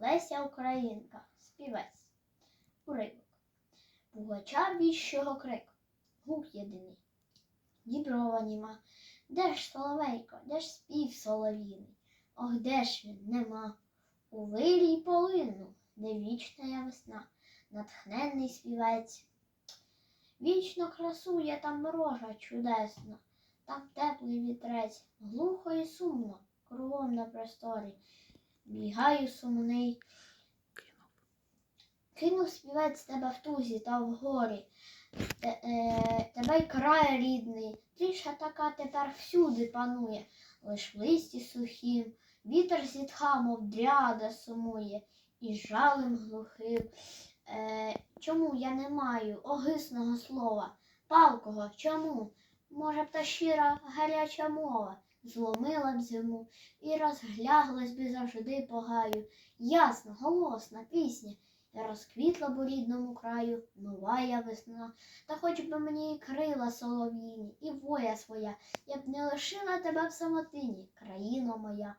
Леся Українка, співець. Уривок. Пугача віщого крик, гук єдиний. Діброва німа, де ж соловейко, де ж спів солов'їний? Ох, де ж він нема? У вирій полину, де вічна я весна, натхненний співець. Вічно красує там рожа чудесна, там теплий вітрець, глухо і сумно, кругом на просторі. Бігаю сумний. Кинув співець тебе в тузі та в горі. Е, тебе й край рідний, тиша така тепер всюди панує, лиш в листі сухім, вітер зітха, мов дряда сумує, і жалем глухим. Е, чому я не маю огисного слова? Палкого, чому? Може б та щира гаряча мова зломила б зиму і розгляглась би завжди по гаю. Ясна, голосна пісня, і розквітла б у рідному краю новая весна. Та хоч би мені і крила солов'їні, і воя своя, я б не лишила тебе в самотині, країно моя.